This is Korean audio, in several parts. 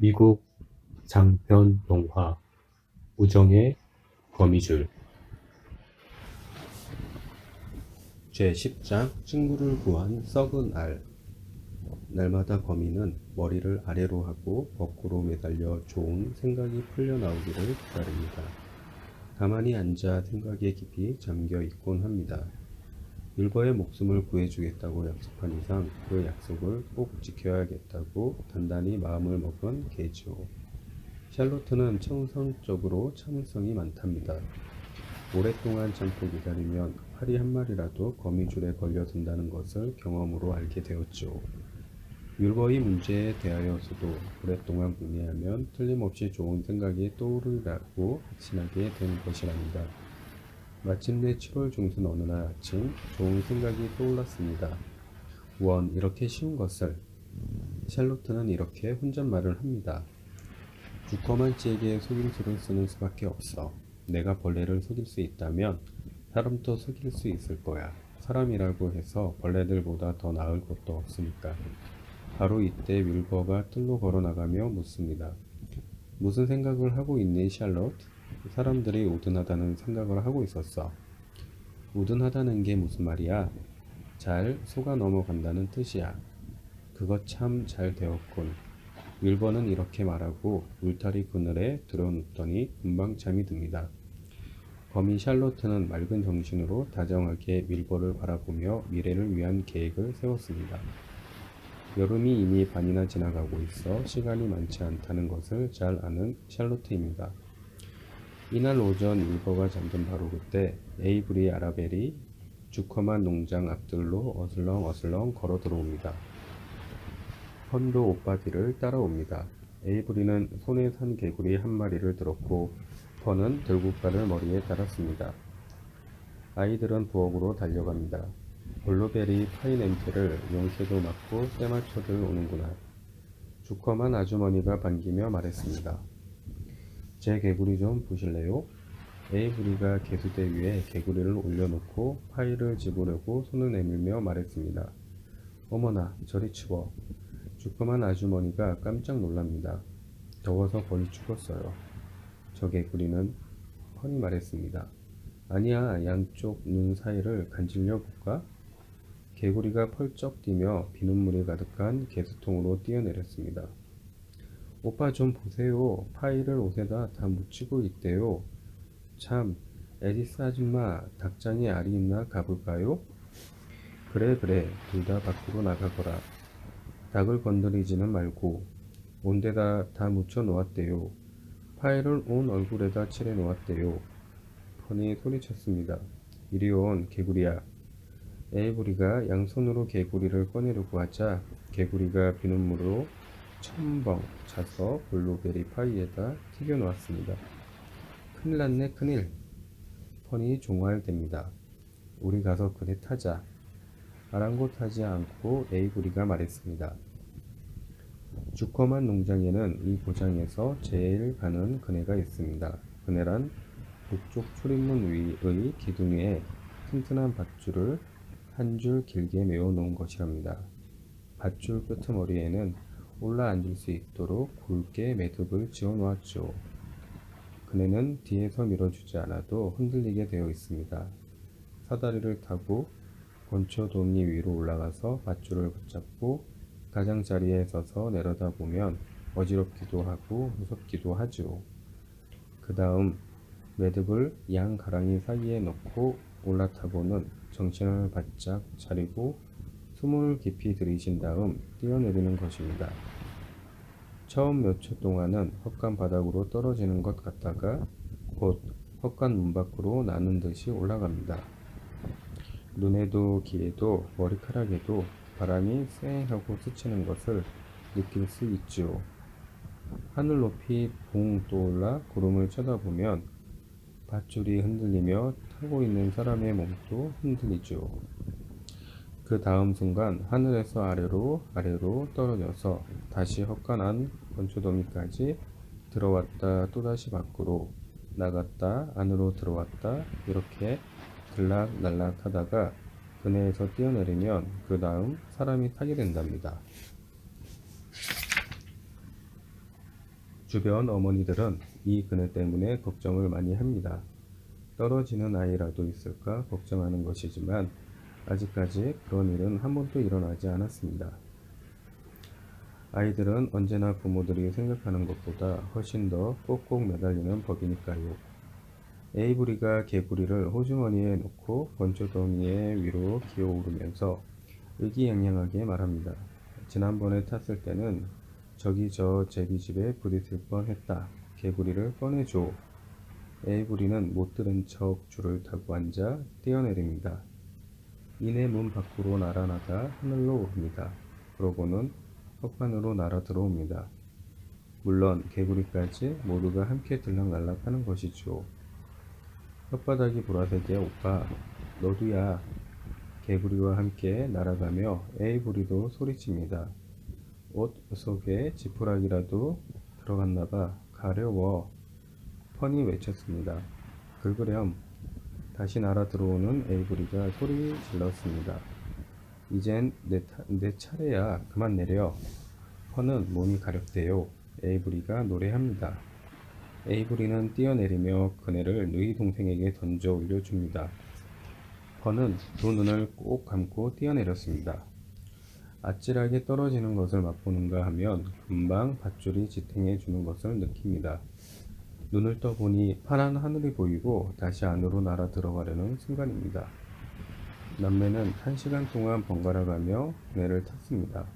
미국 장편 영화 우정의 거미줄 제10장 친구를 구한 썩은 알 날마다 거미는 머리를 아래로 하고 거꾸로 매달려 좋은 생각이 풀려나오기를 기다립니다. 가만히 앉아 생각에 깊이 잠겨 있곤 합니다. 율버의 목숨을 구해주겠다고 약속한 이상 그 약속을 꼭 지켜야겠다고 단단히 마음을 먹은 개죠. 샬로트는 청성적으로 참을성이 많답니다. 오랫동안 참고 기다리면 파리 한 마리라도 거미줄에 걸려든다는 것을 경험으로 알게 되었죠. 율버의 문제에 대하여서도 오랫동안 궁리하면 틀림없이 좋은 생각이 떠오르리라고 확신하게 된 것이랍니다. 마침내 7월 중순 어느 날 아침 좋은 생각이 떠올랐습니다. 원 이렇게 쉬운 것을 샬로트는 이렇게 혼잣말을 합니다. 주커만치에게 속임수를 쓰는 수밖에 없어. 내가 벌레를 속일 수 있다면 사람도 속일 수 있을 거야. 사람이라고 해서 벌레들보다 더 나을 것도 없으니까. 바로 이때 윌버가 뜰로 걸어 나가며 묻습니다. 무슨 생각을 하고 있니, 샬롯? 사람들이 우둔하다는 생각을 하고 있었어. 우둔하다는 게 무슨 말이야? 잘 속아 넘어간다는 뜻이야. 그거 참 잘 되었군. 윌버는 이렇게 말하고 울타리 그늘에 들어눕더니 금방 잠이 듭니다. 거미 샬로트는 맑은 정신으로 다정하게 윌버를 바라보며 미래를 위한 계획을 세웠습니다. 여름이 이미 반이나 지나가고 있어 시간이 많지 않다는 것을 잘 아는 샬로트입니다. 이날 오전 윌버가 잠든 바로 그때 에이브리 아라벨이 주커만 농장 앞들로 어슬렁 어슬렁 걸어 들어옵니다. 펀도 오빠 뒤를 따라옵니다. 에이브리는 손에 산 개구리 한 마리를 들었고 펀은 들국화를 머리에 달았습니다. 아이들은 부엌으로 달려갑니다. 블루베리 냄새를 용새도 맡고 쇠맞춰들 오는구나. 주커만 아주머니가 반기며 말했습니다. 제 개구리 좀 보실래요? 에이브리가 개수대 위에 개구리를 올려놓고 파이를 집으려고 손을 내밀며 말했습니다. 어머나, 저리 추워. 주커만 아주머니가 깜짝 놀랍니다. 더워서 거의 죽었어요. 저 개구리는 펀이 말했습니다. 아니야, 양쪽 눈 사이를 간질려 볼까? 개구리가 펄쩍 뛰며 비눗물이 가득한 개수통으로 뛰어내렸습니다. 오빠 좀 보세요. 파이를 옷에다 다 묻히고 있대요. 참, 에디스 아줌마, 닭장에 알이 있나 가볼까요? 그래, 그래. 둘 다 밖으로 나가거라. 닭을 건드리지는 말고 온데다 다 묻혀 놓았대요. 파이를 온 얼굴에다 칠해 놓았대요. 펀이 소리쳤습니다. 이리 온 개구리야. 에이브리가 양손으로 개구리를 꺼내려고 하자 개구리가 비눗물로 첨벙 차서 블루베리 파이에다 튀겨 놓았습니다. 큰일 났네 큰일. 펀이 종알됩니다. 우리 가서 그네 타자. 아랑곳하지 않고 에이브리가 말했습니다. 주커만 농장에는 이 고장에서 제일 가는 그네가 있습니다. 그네란 북쪽 출입문 위의 기둥 위에 튼튼한 밧줄을 한 줄 길게 메워 놓은 것이랍니다. 밧줄 끄트머리에는 올라 앉을 수 있도록 굵게 매듭을 지어 놓았죠. 그네는 뒤에서 밀어주지 않아도 흔들리게 되어 있습니다. 사다리를 타고 건초 도니 위로 올라가서 밧줄을 붙잡고 가장자리에 서서 내려다보면 어지럽기도 하고 무섭기도 하죠. 그 다음 매듭을 양 가랑이 사이에 넣고 올라타고는 정신을 바짝 차리고 숨을 깊이 들이신 다음 뛰어내리는 것입니다. 처음 몇 초 동안은 헛간 바닥으로 떨어지는 것 같다가 곧 헛간 문 밖으로 나는 듯이 올라갑니다. 눈에도 귀에도 머리카락에도 바람이 쌩 하고 스치는 것을 느낄 수 있죠. 하늘 높이 붕 떠올라 구름을 쳐다보면 밧줄이 흔들리며 타고 있는 사람의 몸도 흔들리죠. 그 다음 순간 하늘에서 아래로 아래로 떨어져서 다시 헛간한 건초더미까지 들어왔다 또다시 밖으로 나갔다 안으로 들어왔다 이렇게 들락날락 하다가 그네에서 뛰어내리면 그 다음 사람이 타게 된답니다. 주변 어머니들은 이 그네 때문에 걱정을 많이 합니다. 떨어지는 아이라도 있을까 걱정하는 것이지만 아직까지 그런 일은 한 번도 일어나지 않았습니다. 아이들은 언제나 부모들이 생각하는 것보다 훨씬 더 꼭꼭 매달리는 법이니까요. 에이브리가 개구리를 호주머니에 넣고 번조덩이에 위로 기어오르면서 의기양양하게 말합니다. 지난번에 탔을 때는 저기 저 제비 집에 부딪힐 뻔했다. 개구리를 꺼내줘. 에이브리는 못 들은 척 줄을 타고 앉아 뛰어내립니다. 이내 문 밖으로 날아나가 하늘로 오릅니다. 그러고는 헛간으로 날아 들어옵니다. 물론 개구리까지 모두가 함께 들락날락하는 것이죠. 혓바닥이 보라색이야 오빠 너도야 개구리와 함께 날아가며 에이브리도 소리칩니다. 옷 속에 지푸라기라도 들어갔나봐 가려워 펀이 외쳤습니다. 긁으렴 다시 날아 들어오는 에이브리가 소리 질렀습니다. 이젠 내, 타- 내 차례야 그만 내려 펀은 몸이 가렵대요. 에이브리가 노래합니다. 에이브리는 뛰어내리며 그네를 누이 동생에게 던져 올려줍니다. 펀은 두 눈을 꼭 감고 뛰어내렸습니다. 아찔하게 떨어지는 것을 맛보는가 하면 금방 밧줄이 지탱해 주는 것을 느낍니다. 눈을 떠보니 파란 하늘이 보이고 다시 안으로 날아 들어가려는 순간입니다. 남매는 한 시간 동안 번갈아 가며 그네를 탔습니다.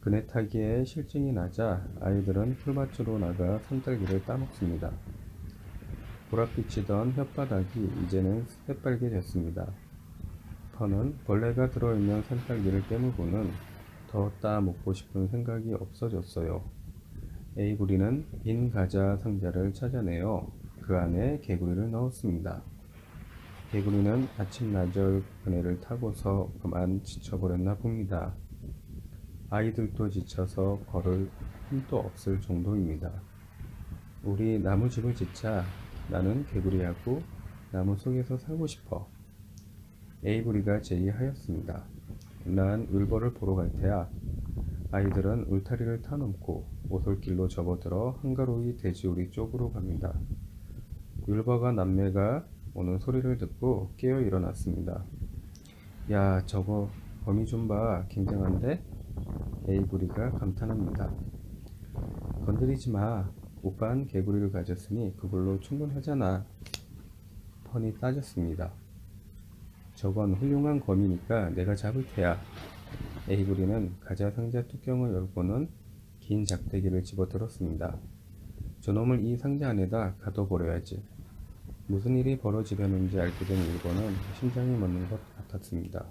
그네 타기에 실증이 나자 아이들은 풀밭으로 나가 산딸기를 따먹습니다. 보랏빛이던 혓바닥이 이제는 새빨개 졌습니다. 펀은 벌레가 들어있는 산딸기를 깨물고는 더 따먹고 싶은 생각이 없어졌어요. 에이브리는 빈 과자 상자를 찾아내어 그 안에 개구리를 넣었습니다. 개구리는 아침나절 그네를 타고서 그만 지쳐버렸나 봅니다. 아이들도 지쳐서 걸을 힘도 없을 정도입니다. 우리 나무집을 짓자. 나는 개구리하고 나무 속에서 살고 싶어. 에이브리가 제의하였습니다. 난 울버를 보러 갈 테야. 아이들은 울타리를 타넘고 오솔길로 접어들어 한가로이 돼지우리 쪽으로 갑니다. 율버가 남매가 오는 소리를 듣고 깨어 일어났습니다. 야, 저거 범위 좀 봐. 굉장한데? 에이브리가 감탄합니다. 건드리지 마. 오빤 개구리를 가졌으니 그걸로 충분하잖아. 펀이 따졌습니다. 저건 훌륭한 검이니까 내가 잡을 테야. 에이브리는 과자 상자 뚜껑을 열고는 긴 작대기를 집어들었습니다. 저놈을 이 상자 안에다 가둬버려야지. 무슨 일이 벌어지려는지 알게 된 일본은 심장이 멎는 것 같았습니다.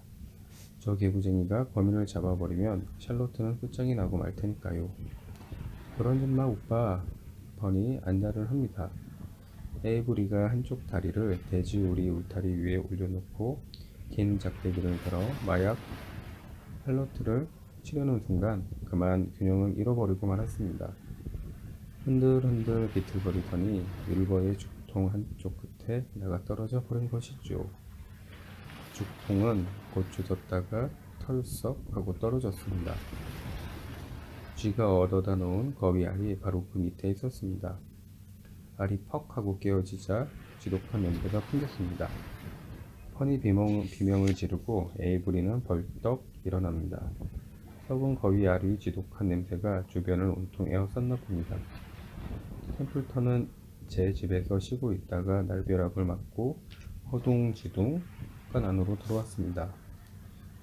저 개구쟁이가 범인을 잡아버리면 샬로트는 끝장이 나고 말 테니까요. 그런 짓마 오빠. 번이 안달을 합니다. 에이브리가 한쪽 다리를 돼지우리 울타리 위에 올려놓고 긴 작대기를 들어 마약 샬로트를 치려는 순간 그만 균형을 잃어버리고 말았습니다. 흔들흔들 비틀거리더니 율버의 죽통 한쪽 끝에 나가 떨어져 버린 것이죠. 죽통은 곧 주졌다가 털썩 하고 떨어졌습니다. 쥐가 얻어다 놓은 거위 알이 바로 그 밑에 있었습니다. 알이 퍽 하고 깨어지자 지독한 냄새가 풍겼습니다. 펀이 비명, 비명을 지르고 에이브리는 벌떡 일어납니다. 썩은 거위 알이 지독한 냄새가 주변을 온통 에워쌌나 봅니다. 템플턴은 제 집에서 쉬고 있다가 날벼락을 맞고 허둥지둥 간 안으로 들어왔습니다.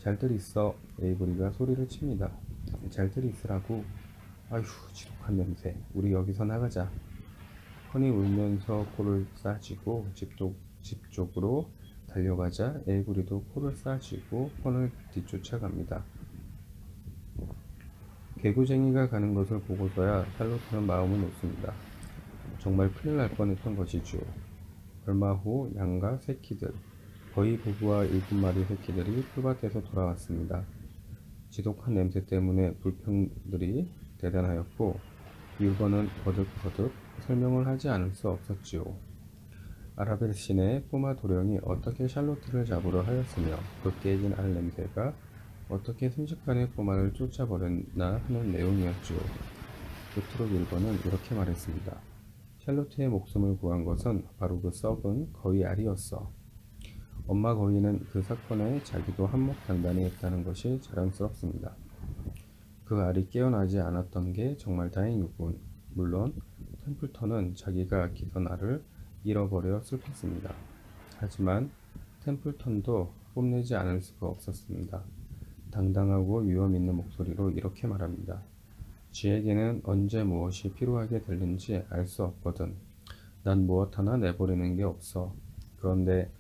잘들 있어 에이브리가 소리를 칩니다. 잘들 있으라고 아휴 지독한 냄새 우리 여기서 나가자 펀이 울면서 코를 싸쥐고 집 도, 집 쪽으로 달려가자 에이브리도 코를 싸쥐고 펀을 뒤쫓아갑니다. 개구쟁이가 가는 것을 보고서야 샬로트는 마음을 놓습니다. 정말 큰일 날 뻔했던 것이죠. 얼마 후 양과 새끼들, 거의 부부와 일곱 마리 새끼들이 풀밭에서 돌아왔습니다. 지독한 냄새 때문에 불평들이 대단하였고 율버는 거듭거듭 설명을 하지 않을 수 없었지요. 아라벨 신의 꼬마 도령이 어떻게 샬로트를 잡으려 하였으며 그 깨진 알 냄새가 어떻게 순식간에 꼬마를 쫓아버렸나 하는 내용이었지요. 끝으로 윌버는 이렇게 말했습니다. 샬로트의 목숨을 구한 것은 바로 그 썩은 거위 알이었어. 엄마 거위는 그 사건에 자기도 한몫단단히 했다는 것이 자랑스럽습니다. 그 알이 깨어나지 않았던 게 정말 다행이군. 물론 템플턴은 자기가 기던 알을 잃어버려 슬펐습니다. 하지만 템플턴도 뽐내지 않을 수가 없었습니다. 당당하고 위험 있는 목소리로 이렇게 말합니다. 쥐에게는 언제 무엇이 필요하게 될는지 알 수 없거든. 난 무엇 하나 내버리는 게 없어. 그런데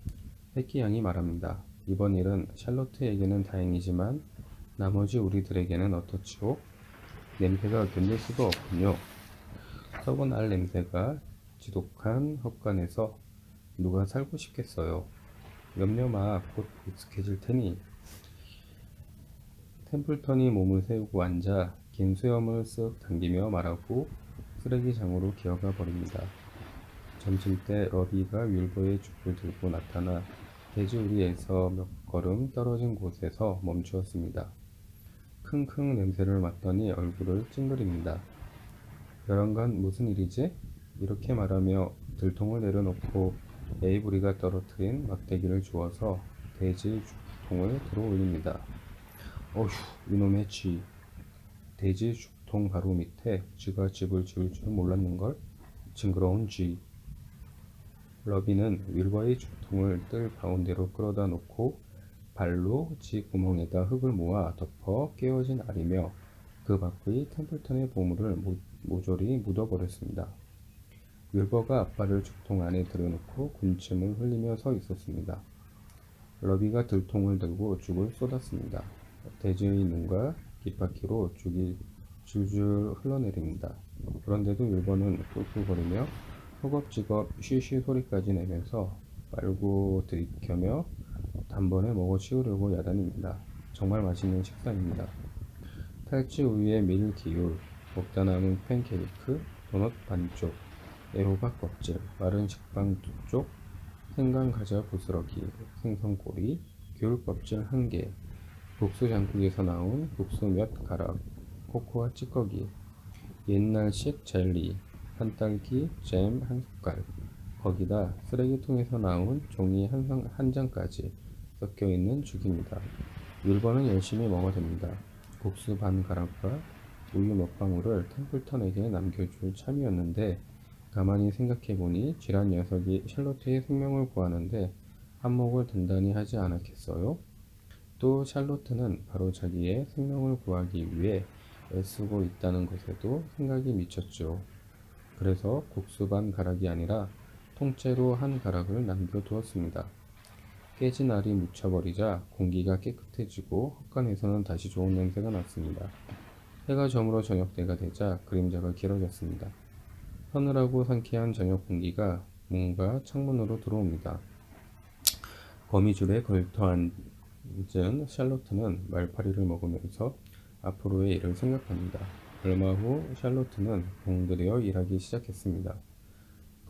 해키 양이 말합니다. 이번 일은 샬로트에게는 다행이지만 나머지 우리들에게는 어떻지요? 냄새가 견딜 수가 없군요. 썩은 알 냄새가 지독한 헛간에서 누가 살고 싶겠어요. 염려 마, 곧 익숙해질 테니. 템플턴이 몸을 세우고 앉아 긴 수염을 쓱 당기며 말하고 쓰레기장으로 기어가 버립니다. 점심때 러비가 윌버의 죽을 들고 나타나 돼지우리에서 몇 걸음 떨어진 곳에서 멈추었습니다. 킁킁 냄새를 맡더니 얼굴을 찡그립니다. 여랑간 무슨 일이지? 이렇게 말하며 들통을 내려놓고 에이브리가 떨어뜨린 막대기를 주워서 돼지 죽통을 들어 올립니다. 어휴, 이놈의 쥐. 돼지 죽통 바로 밑에 쥐가 집을 지을 줄 몰랐는걸? 징그러운 쥐. 러비는 윌버의 죽통을 뜰 가운데로 끌어다 놓고 발로 쥐 구멍에다 흙을 모아 덮어 깨어진 알이며 그 밖의 템플턴의 보물을 모, 모조리 묻어버렸습니다. 윌버가 앞발을 죽통 안에 들여놓고 군침을 흘리며 서 있었습니다. 러비가 들통을 들고 죽을 쏟았습니다. 돼지의 눈과 깃바퀴로 죽이 줄줄 흘러내립니다. 그런데도 윌버는 꿀꿀거리며 허겁지겁 쉬쉬 소리까지 내면서 빨고 들이켜며 단번에 먹어 치우려고 야단입니다. 정말 맛있는 식사입니다. 탈취 우유에 밀 기울, 먹다 남은 팬케이크, 도넛 반쪽, 애호박 껍질, 마른 식빵 두 쪽, 생강 과자 부스러기, 생선 꼬리, 귤 껍질 한 개, 국수 장국에서 나온 국수 몇 가락, 코코아 찌꺼기, 옛날식 젤리, 산딸기 잼 한 숟갈, 거기다 쓰레기통에서 나온 종이 한, 장까지 섞여 있는 죽입니다. 율버는 열심히 먹어댑니다. 국수 반 가락과 우유 몇 방울을 템플턴에게 남겨줄 참이었는데 가만히 생각해보니 쥐란 녀석이 샬롯의 생명을 구하는데 한몫을 단단히 하지 않았겠어요? 또 샬롯은 바로 자기의 생명을 구하기 위해 애쓰고 있다는 것에도 생각이 미쳤죠. 그래서 국수 반 가락이 아니라 통째로 한 가락을 남겨두었습니다. 깨진 알이 묻혀버리자 공기가 깨끗해지고 헛간에서는 다시 좋은 냄새가 났습니다. 해가 저물어 저녁 때가 되자 그림자가 길어졌습니다. 서늘하고 상쾌한 저녁 공기가 문과 창문으로 들어옵니다. 거미줄에 걸터 앉은 샬로트는 말파리를 먹으면서 앞으로의 일을 생각합니다. 얼마 후 샬로트는 공들여 일하기 시작했습니다.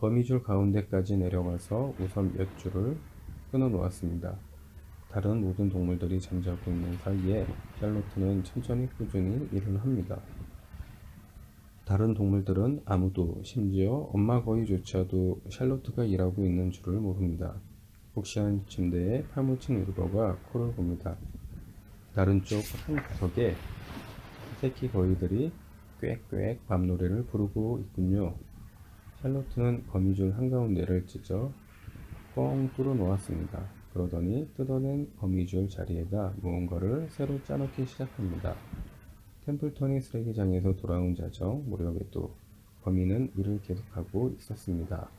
거미줄 가운데까지 내려가서 우선 몇 줄을 끊어 놓았습니다. 다른 모든 동물들이 잠자고 있는 사이에 샬로트는 천천히 꾸준히 일을 합니다. 다른 동물들은 아무도 심지어 엄마 거위조차도 샬로트가 일하고 있는 줄을 모릅니다. 혹시한 침대에 파묻힌 윌버가 코를 봅니다. 다른 쪽 한 구석에 새끼 거위들이 꽥꽥 밤노래를 부르고 있군요. 샬로트는 거미줄 한가운데를 찢어 뻥 뚫어 놓았습니다. 그러더니 뜯어낸 거미줄 자리에다 무언가를 새로 짜놓기 시작합니다. 템플턴이 쓰레기장에서 돌아온 자정 무렵에도 거미는 일을 계속하고 있었습니다.